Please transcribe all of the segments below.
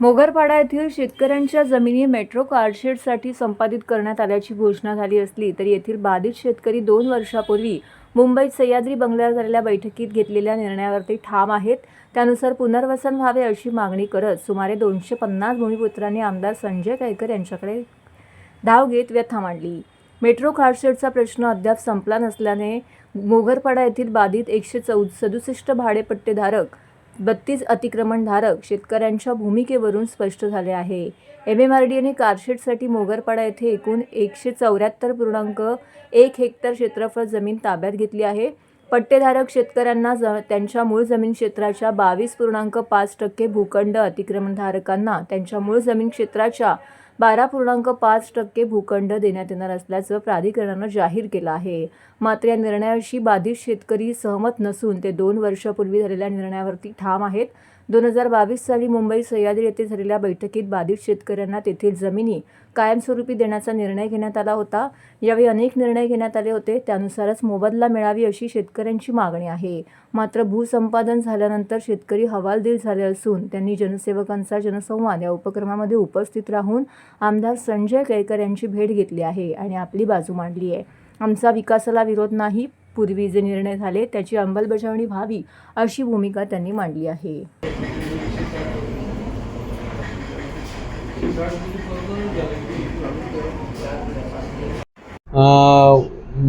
मोगरपाडा येथील शेतकऱ्यांच्या जमिनी मेट्रो कारशेडसाठी संपादित करण्यात आल्याची घोषणा झाली असली तरी येथील बाधित शेतकरी दोन वर्षापूर्वी मुंबईत सह्याद्री बंगल्यावर झालेल्या बैठकीत घेतलेल्या निर्णयावरती ठाम आहेत. त्यानुसार पुनर्वसन व्हावे अशी मागणी करत सुमारे दोनशे पन्नास भूमिपुत्रांनी आमदार संजय कैकर यांच्याकडे धाव घेत व्यथा मांडली. मेट्रो कारशेडचा प्रश्न अद्याप संपला नसल्याने मोगरपाडा येथील बाधित एकशे चौ सदुसष्ट भाडेपट्टेधारक बत्तीस अतिक्रमणधारक शेतकऱ्यांच्या भूमिकेवरून स्पष्ट झाले आहे. एम एम आर डी एने कारशेडसाठी मोगरपाडा येथे एकूण एकशे चौऱ्याहत्तर पूर्णांक एक हेक्टर क्षेत्रफळ जमीन ताब्यात घेतली आहे. पट्टेधारक शेतकऱ्यांना ज त्यांच्या मूळ जमीन क्षेत्राच्या बावीस पूर्णांक पाच टक्के भूखंड अतिक्रमणधारकांना त्यांच्या मूळ जमीन क्षेत्राच्या बारा पूर्णांक पाच टक्के भूखंड देण्यात येणार असल्याचं प्राधिकरणानं जाहीर केलं आहे. मात्र या निर्णयाशी बाधित शेतकरी सहमत नसून ते दोन वर्षापूर्वी झालेल्या निर्णयावरती ठाम आहेत. दोन हजार बावीस साली मुंबई सह्याद्री येथे झालेल्या बैठकीत बाधित शेतकऱ्यांना तेथील जमिनी कायमस्वरूपी देण्याचा निर्णय घेण्यात आला होता. यावेळी अनेक निर्णय घेण्यात आले होते. त्यानुसारच मोबदला मिळावी अशी शेतकऱ्यांची मागणी आहे. मात्र भूसंपादन झाल्यानंतर शेतकरी हवालदिल झाले असून त्यांनी जनसेवकांचा जनसंवाद या उपक्रमामध्ये उपस्थित राहून आमदार संजय केळकर यांची भेट घेतली आहे आणि आपली बाजू मांडली आहे. आमचा विकासाला विरोध नाही पूर्वी जे निर्णय झाले त्याची अंमलबजावणी व्हावी अशी भूमिका त्यांनी मांडली आहे.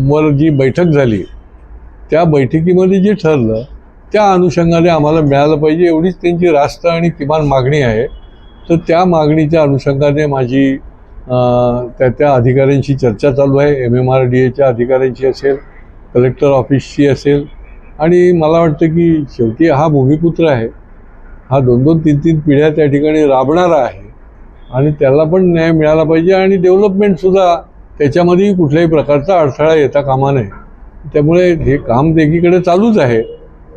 वर जी बैठक झाली त्या बैठकीमध्ये जे ठरलं त्या अनुषंगाने आम्हाला मिळालं पाहिजे एवढीच त्यांची रास्त आणि किमान मागणी आहे. तर त्या मागणीच्या अनुषंगाने माझी त्या त्या अधिकाऱ्यांशी चर्चा चालू आहे. एम एम आर डी एच्या अधिकाऱ्यांशी असेल कलेक्टर ऑफिसची असेल. आणि मला वाटतं की शेवटी हा भूमिपुत्र आहे. हा दोन दोन तीन तीन पिढ्या त्या ठिकाणी राबणारा आहे. आणि त्याला पण न्याय मिळाला पाहिजे आणि डेव्हलपमेंटसुद्धा त्याच्यामध्येही कुठल्याही प्रकारचा अडथळा येता कामा नये. त्यामुळे हे काम देखीकडे चालूच आहे.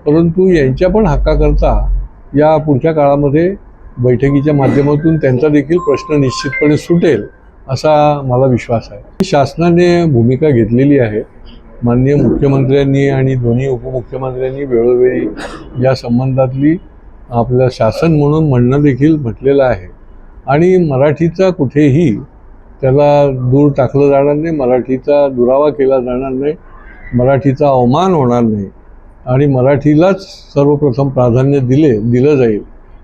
परंतु यांच्या पण हक्काकरता या पुढच्या काळामध्ये बैठकीच्या माध्यमातून त्यांचा देखील प्रश्न निश्चितपणे सुटेल असा मला विश्वास आहे. शासनाने भूमिका घेतलेली आहे. माननीय मुख्यमंत्र्यांनी आणि दोन्ही उपमुख्यमंत्र्यांनी वेळोवेळी या संबंधातली आपलं शासन म्हणून म्हणणं देखील म्हटलेलं आहे. आणि मराठीचा कुठेही त्याला दूर टाकलं जाणार नाही मराठीचा दुरावा केला जाणार नाही मराठीचा अवमान होणार नाही आणि मराठीलाच सर्वप्रथम प्राधान्य दिले दिलं जाईल.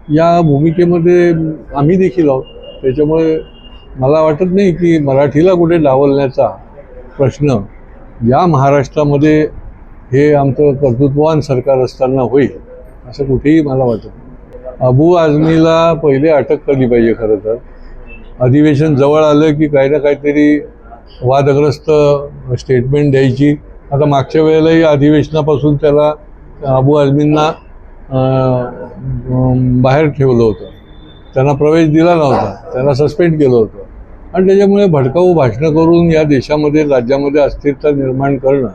या भूमिकेमध्ये आम्ही देखील आहोत. त्याच्यामुळे मला वाटत नाही की मराठीला कुठे डावलण्याचा प्रश्न या महाराष्ट्रामध्ये हे आमचं कर्तृत्ववान सरकार असताना होईल असं कुठेही मला वाटत अबू आझमीला पहिले अटक केली पाहिजे खरं तर. अधिवेशन जवळ आलं की काही ना काहीतरी वादग्रस्त स्टेटमेंट द्यायची. आता मागच्या वेळेलाही अधिवेशनापासून त्याला अबू आझमींना बाहेर ठेवलं होतं. त्यांना प्रवेश दिला नव्हता. त्यांना सस्पेंड केलं होतं. आणि त्याच्यामुळे भडकाऊ भाषणं करून या देशामध्ये राज्यामध्ये अस्थिरता निर्माण करणं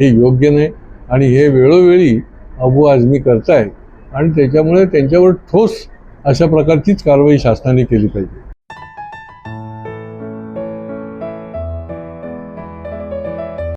हे योग्य नाही. आणि हे वेळोवेळी अबू आझमी करतायत. आणि त्याच्यामुळे त्यांच्यावर ठोस अशा प्रकारचीच कारवाई शासनाने केली पाहिजे.